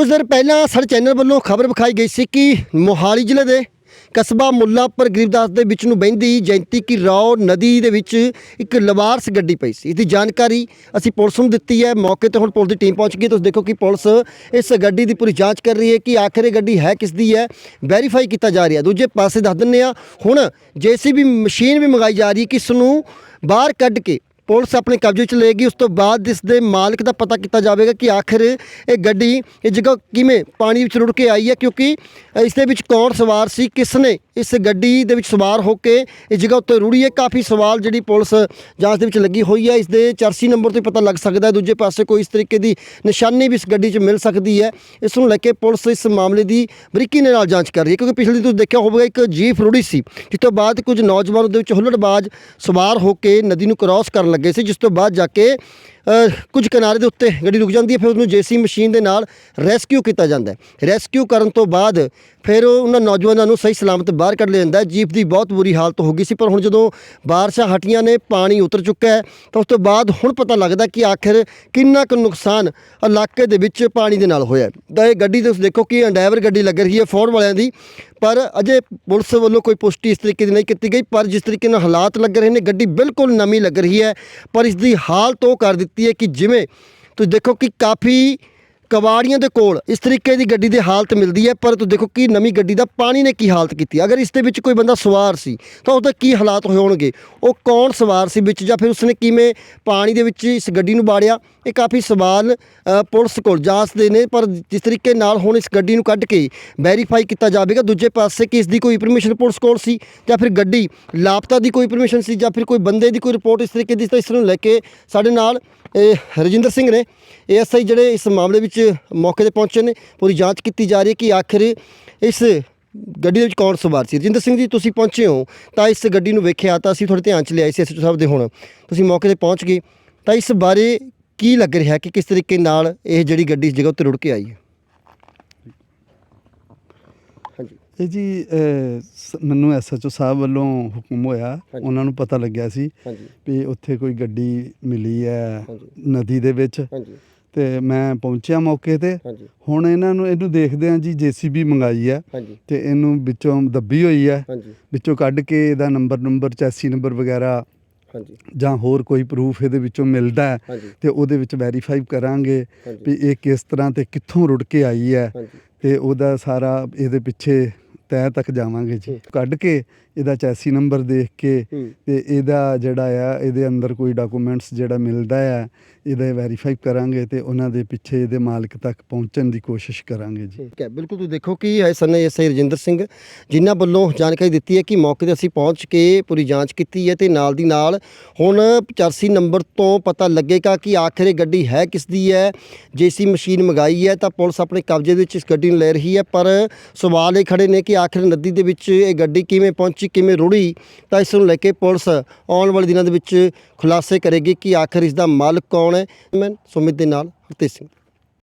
ਕੁਝ ਦਿਨ ਪਹਿਲਾਂ ਸਾਡੇ ਚੈਨਲ ਵੱਲੋਂ ਖਬਰ ਵਿਖਾਈ ਗਈ ਸੀ ਕਿ ਮੋਹਾਲੀ ਜ਼ਿਲ੍ਹੇ ਦੇ ਕਸਬਾ ਮੁੱਲਾਪੁਰ ਗਰੀਬਦਾਸ ਦੇ ਵਿੱਚ ਨੂੰ ਬਹਿੰਦੀ ਜੈਂਤੀ ਕੀ ਰੌ ਨਦੀ ਦੇ ਵਿੱਚ ਇੱਕ ਲਵਾਰਸ ਗੱਡੀ ਪਈ ਸੀ। ਇਹਦੀ ਜਾਣਕਾਰੀ ਅਸੀਂ ਪੁਲਿਸ ਨੂੰ ਦਿੱਤੀ ਹੈ। ਮੌਕੇ ਤੇ ਹੁਣ ਪੁਲਿਸ ਦੀ ਟੀਮ ਪਹੁੰਚ ਗਈ ਤੁਸੀਂ ਦੇਖੋ ਕਿ ਪੁਲਿਸ ਇਸ ਗੱਡੀ ਦੀ ਪੂਰੀ ਜਾਂਚ ਕਰ ਰਹੀ ਹੈ ਕਿ ਆਖਰ ਇਹ ਗੱਡੀ ਹੈ ਕਿਸ ਦੀ ਹੈ। ਵੈਰੀਫਾਈ ਕੀਤਾ ਜਾ ਰਿਹਾ। ਦੂਜੇ ਪਾਸੇ ਦੱਸ ਦਿੰਨੇ ਆ ਹੁਣ ਜੇਸੀਬੀ ਮਸ਼ੀਨ ਵੀ ਮੰਗਾਈ ਜਾ ਰਹੀ ਹੈ ਕਿ ਇਸ ਨੂੰ ਬਾਹਰ ਕੱਢ ਕੇ ਪੁਲਿਸ ਆਪਣੇ ਕਬਜ਼ੇ 'ਚ ਲਏਗੀ, ਉਸ ਤੋਂ ਬਾਅਦ ਇਸ ਦੇ ਮਾਲਕ ਦਾ ਪਤਾ ਕੀਤਾ ਜਾਵੇਗਾ ਕਿ ਆਖਿਰ ਇਹ ਗੱਡੀ, ਇਹ ਜਗ੍ਹਾ ਕਿਵੇਂ ਪਾਣੀ ਵਿੱਚ ਰੁੜ ਕੇ ਆਈ ਹੈ, ਕਿਉਂਕਿ ਇਸ ਦੇ ਵਿੱਚ ਕੌਣ ਸਵਾਰ ਸੀ, ਕਿਸ ਨੇ ਇਸ ਗੱਡੀ ਦੇ ਵਿੱਚ ਸਵਾਰ ਹੋ ਕੇ ਇਸ ਜਗ੍ਹਾ ਉੱਤੇ ਰੁੜੀ ਹੈ। ਕਾਫੀ ਸਵਾਲ ਜਿਹੜੀ ਪੁਲਿਸ ਜਾਂਚ ਦੇ ਵਿੱਚ ਲੱਗੀ ਹੋਈ ਹੈ। ਇਸ ਦੇ ਚਰਸੀ ਨੰਬਰ 'ਤੇ ਪਤਾ ਲੱਗ ਸਕਦਾ ਹੈ। ਦੂਜੇ ਪਾਸੇ ਕੋਈ ਇਸ ਤਰੀਕੇ ਦੀ ਨਿਸ਼ਾਨੀ ਵੀ ਇਸ ਗੱਡੀ 'ਚ ਮਿਲ ਸਕਦੀ ਹੈ। ਇਸ ਨੂੰ ਲੈ ਕੇ ਪੁਲਿਸ ਇਸ ਮਾਮਲੇ ਦੀ ਬਰੀਕੀ ਦੇ ਨਾਲ ਜਾਂਚ ਕਰ ਰਹੀ ਹੈ। ਕਿਉਂਕਿ ਪਿਛਲੇ ਦਿਨ ਤੁਸੀਂ ਦੇਖਿਆ ਹੋਵੇਗਾ, ਇੱਕ ਜੀਪ ਰੁੜੀ ਸੀ, ਜਿਸ ਤੋਂ ਬਾਅਦ ਕੁਝ ਨੌਜਵਾਨ ਉਹਦੇ ਵਿੱਚ ਹੁੱਲੜਬਾਜ਼ ਸਵਾਰ ਹੋ ਕੇ ਨਦੀ ਨੂੰ ਕ੍ਰਾਸ ਕਰਨ ਲੱਗੇ ਸੀ, ਜਿਸ ਤੋਂ ਬਾਅਦ ਜਾ ਕੇ ਕੁਝ ਕਿਨਾਰੇ ਦੇ ਉੱਤੇ ਗੱਡੀ ਰੁਕ ਜਾਂਦੀ ਹੈ, ਫਿਰ ਉਹਨੂੰ ਜੇਸੀ ਮਸ਼ੀਨ ਦੇ ਨਾਲ ਰੈਸਕਿਊ ਕੀਤਾ ਜਾਂਦਾ ਹੈ। ਰੈਸਕਿਊ ਕਰਨ ਤੋਂ ਬਾਅਦ ਫਿਰ ਉਹਨਾਂ ਨੌਜਵਾਨਾਂ ਨੂੰ ਸਹੀ ਸਲਾਮਤ ਬਾਹਰ ਕੱਢ ਲਿਆ ਜਾਂਦਾ ਜੀਪ ਦੀ ਬਹੁਤ ਬੁਰੀ ਹਾਲਤ ਹੋ ਗਈ ਸੀ, ਪਰ ਹੁਣ ਜਦੋਂ ਬਾਰਿਸ਼ਾਂ ਹਟੀਆਂ ਨੇ, ਪਾਣੀ ਉਤਰ ਚੁੱਕਾ ਹੈ, ਤਾਂ ਉਸ ਤੋਂ ਬਾਅਦ ਹੁਣ ਪਤਾ ਲੱਗਦਾ ਕਿ ਆਖਿਰ ਕਿੰਨਾ ਕੁ ਨੁਕਸਾਨ ਇਲਾਕੇ ਦੇ ਵਿੱਚ ਪਾਣੀ ਦੇ ਨਾਲ ਹੋਇਆ ਤਾਂ ਇਹ ਗੱਡੀ ਤੁਸੀਂ ਦੇਖੋ ਕਿ ਅੰਡੈਵਰ ਗੱਡੀ ਲੱਗ ਰਹੀ ਹੈ ਫੋਰਡ ਵਾਲਿਆਂ ਦੀ। ਪਰ ਅਜੇ ਪੁਲਿਸ ਵੱਲੋਂ ਕੋਈ ਪੁਸ਼ਟੀ ਇਸ ਤਰੀਕੇ ਦੀ ਨਹੀਂ ਕੀਤੀ ਗਈ, ਪਰ ਜਿਸ ਤਰੀਕੇ ਨਾਲ ਹਾਲਾਤ ਲੱਗ ਰਹੇ ਨੇ, ਗੱਡੀ ਬਿਲਕੁਲ ਨਵੀਂ ਲੱਗ ਰਹੀ ਹੈ, ਪਰ ਇਸ ਦੀ ਹਾਲਤ ਉਹ ਕਰ ਦਿੱਤੀ ਹੈ ਕਿ ਜਿਵੇਂ ਤੁਸੀਂ ਦੇਖੋ ਕਿ ਕਾਫੀ ਕਵਾੜੀਆਂ ਦੇ ਕੋਲ ਇਸ ਤਰੀਕੇ ਦੀ ਗੱਡੀ ਦੀ ਹਾਲਤ ਮਿਲਦੀ ਹੈ, ਪਰ ਤੁਸੀਂ ਦੇਖੋ ਕਿ ਨਵੀਂ ਗੱਡੀ ਦਾ ਪਾਣੀ ਨੇ ਕੀ ਹਾਲਤ ਕੀਤੀ ਅਗਰ ਇਸ ਦੇ ਵਿੱਚ ਕੋਈ ਬੰਦਾ ਸਵਾਰ ਸੀ, ਤਾਂ ਉਹਦੇ ਕੀ ਹਾਲਾਤ ਹੋਏ ਹੋਣਗੇ? ਉਹ ਕੌਣ ਸਵਾਰ ਸੀ ਵਿੱਚ ਜਾਂ ਫਿਰ ਉਸਨੇ ਕਿਵੇਂ ਪਾਣੀ ਦੇ ਵਿੱਚ ਇਸ ਗੱਡੀ ਨੂੰ ਬਾੜਿਆ ਇਹ ਕਾਫੀ ਸਵਾਲ ਪੁਲਿਸ ਕੋਲ ਜਾਂਚਦੇ ਨੇ, ਪਰ ਜਿਸ ਤਰੀਕੇ ਨਾਲ ਹੁਣ ਇਸ ਗੱਡੀ ਨੂੰ ਕੱਢ ਕੇ ਵੈਰੀਫਾਈ ਕੀਤਾ ਜਾਵੇਗਾ, ਦੂਜੇ ਪਾਸੇ ਕਿ ਇਸ ਦੀ ਕੋਈ ਪਰਮਿਸ਼ਨ ਪੁਲਿਸ ਕੋਲ ਸੀ ਜਾਂ ਫਿਰ ਗੱਡੀ ਲਾਪਤਾ ਦੀ ਕੋਈ ਪਰਮਿਸ਼ਨ ਸੀ ਜਾਂ ਫਿਰ ਕੋਈ ਬੰਦੇ ਦੀ ਕੋਈ ਰਿਪੋਰਟ ਇਸ ਤਰੀਕੇ ਦੀ ਤਾਂ ਇਸ ਨੂੰ ਲੈ ਕੇ ਸਾਡੇ ਨਾਲ ਇਹ ਰਜਿੰਦਰ ਸਿੰਘ ਨੇ ਏਐਸਆਈ ਜਿਹੜੇ ਇਸ ਮਾਮਲੇ ਵਿੱਚ ਮੌਕੇ ਤੇ ਪਹੁੰਚੇ ਨੇ, ਪੂਰੀ ਜਾਂਚ ਕੀਤੀ ਜਾ ਰਹੀ ਹੈ ਕਿ ਆਖਿਰ ਇਸ ਗੱਡੀ ਦੇ ਵਿੱਚ ਕੌਣ ਸਵਾਰ ਸੀ। ਰਜਿੰਦਰ ਸਿੰਘ ਜੀ, ਤੁਸੀਂ ਪਹੁੰਚੇ ਹੋ ਤਾਂ ਇਸ ਗੱਡੀ ਨੂੰ ਵੇਖਿਆ ਤਾਂ ਅਸੀਂ ਤੁਹਾਡੇ ਧਿਆਨ ਚ ਲਿਆਏ ਸੀ ਐਸਐਚਓ ਸਾਹਿਬ ਦੇ ਹੁਣ। ਤੁਸੀਂ ਮੌਕੇ ਤੇ ਪਹੁੰਚ ਗਏ ਤਾਂ ਇਸ ਬਾਰੇ ਕੀ ਲੱਗ ਰਿਹਾ ਕਿ ਕਿਸ ਤਰੀਕੇ ਨਾਲ ਇਹ ਜਿਹੜੀ ਗੱਡੀ ਇਸ ਜਗ੍ਹਾ ਉੱਤੇ ਰੁੜ ਕੇ ਆਈ ਹੈ? ਹਾਂਜੀ। ਇਹ ਜੀ ਅਹ, ਸ- ਮੈਨੂੰ ਐਸਐਚਓ ਸਾਹਿਬ ਵੱਲੋਂ ਹੁਕਮ ਹੋਇਆ ਹਾਂਜੀ। ਉਹਨਾਂ ਨੂੰ ਪਤਾ ਲੱਗਿਆ ਸੀ ਹਾਂਜੀ। ਵੀ ਉੱਥੇ ਕੋਈ ਗੱਡੀ ਮਿਲੀ ਹੈ ਹਾਂਜੀ। ਨਦੀ ਦੇ ਵਿੱਚ। ਹਾਂਜੀ। ਤੇ ਮੈਂ ਪਹੁੰਚਿਆ ਮੌਕੇ ਤੇ। ਹਾਂਜੀ। ਹੁਣ ਇਹਨਾਂ ਨੂੰ ਇਹਨੂੰ ਦੇਖਦੇ ਹਾਂ ਜੀ ਜੀਸੀਬੀ ਮੰਗਾਈ ਹੈ ਹਾਂਜੀ। ਤੇ ਇਹਨੂੰ ਵਿੱਚੋਂ ਦੱਬੀ ਹੋਈ ਹੈ ਹਾਂਜੀ। ਵਿੱਚੋਂ ਕੱਢ ਕੇ ਇਹਦਾ ਨੰਬਰ ਨੰਬਰ ਚੈਸੀ ਨੰਬਰ ਵਗੈਰਾ ਹਾਂਜੀ। ਜਾਂ ਹੋਰ ਕੋਈ ਪ੍ਰੂਫ ਇਹਦੇ ਵਿੱਚੋਂ ਮਿਲਦਾ ਹੈ ਹਾਂਜੀ। ਤੇ ਉਹਦੇ ਵਿੱਚ ਵੈਰੀਫਾਈ ਕਰਾਂਗੇ ਹਾਂਜੀ। ਵੀ ਇਹ ਕਿਸ ਤਰ੍ਹਾਂ ਤੇ ਕਿੱਥੋਂ ਰੁੜ ਕੇ ਆਈ ਹੈ ਹਾਂਜੀ। ਤੇ ਉਹਦਾ ਸਾਰਾ ਇਹਦੇ ਪਿੱਛੇ ਤੈਅ ਤੱਕ ਜਾਵਾਂਗੇ ਜੀ। ਕੱਢ ਕੇ ਇਹਦਾ ਚੈਸੀ ਨੰਬਰ ਦੇਖ ਕੇ ਤੇ ਇਹਦਾ ਜਿਹੜਾ ਆ ਇਹਦੇ ਅੰਦਰ ਕੋਈ ਡਾਕੂਮੈਂਟਸ ਜਿਹੜਾ ਮਿਲਦਾ ਆ ਇਹਦੇ ਵੈਰੀਫਾਈ ਕਰਾਂਗੇ ਤੇ ਉਹਨਾਂ ਦੇ ਪਿੱਛੇ ਇਹਦੇ ਮਾਲਕ ਤੱਕ ਪਹੁੰਚਣ ਦੀ ਕੋਸ਼ਿਸ਼ ਕਰਾਂਗੇ ਜੀ। ਠੀਕ ਹੈ, ਬਿਲਕੁਲ ਤੁਸੀਂ ਦੇਖੋ ਕਿ ਇਹ ਸਨ ਐਸਆਈ ਰਜਿੰਦਰ ਸਿੰਘ, ਜਿਨ੍ਹਾਂ ਵੱਲੋਂ ਜਾਣਕਾਰੀ ਦਿੱਤੀ ਹੈ ਕਿ ਮੌਕੇ ਤੇ ਅਸੀਂ ਪਹੁੰਚ ਕੇ ਪੂਰੀ ਜਾਂਚ ਕੀਤੀ ਹੈ ਤੇ ਨਾਲ ਦੀ ਨਾਲ ਹੁਣ 85 ਨੰਬਰ ਤੋਂ ਪਤਾ ਲੱਗੇਗਾ ਕਿ ਆਖਿਰ ਇਹ ਗੱਡੀ ਹੈ ਕਿਸ ਦੀ ਹੈ, ਜੇਸੀ ਮਸ਼ੀਨ ਮੰਗਾਈ ਹੈ ਤਾਂ ਪੁਲਿਸ ਆਪਣੇ ਕਬਜ਼ੇ ਦੇ ਵਿੱਚ ਇਸ ਗੱਡੀ ਨੂੰ ਲੈ ਰਹੀ ਹੈ, ਪਰ ਸਵਾਲ ਇਹ ਖੜੇ ਨੇ ਕਿ ਆਖਿਰ ਨਦੀ ਦੇ ਵਿੱਚ ਇਹ ਗੱਡੀ ਕਿਵੇਂ ਪਹੁੰਚੀ, ਕਿਵੇਂ ਰੁੜੀ, ਤਾਂ ਇਸ ਨੂੰ ਲੈ ਕੇ ਪੁਲਿਸ ਆਉਣ ਵਾਲੇ ਦਿਨਾਂ ਦੇ ਵਿੱਚ ਖੁਲਾਸੇ ਕਰੇਗੀ ਕਿ ਆਖਿਰ ਇਸ ਦਾ ਮਾਲਕ ਕੌਣ ਕੌਣ ਹੈ। ਮੈਂ ਸੁਮਿਤ ਦੇ ਨਾਲ ਹਰਤੇਜ ਸਿੰਘ।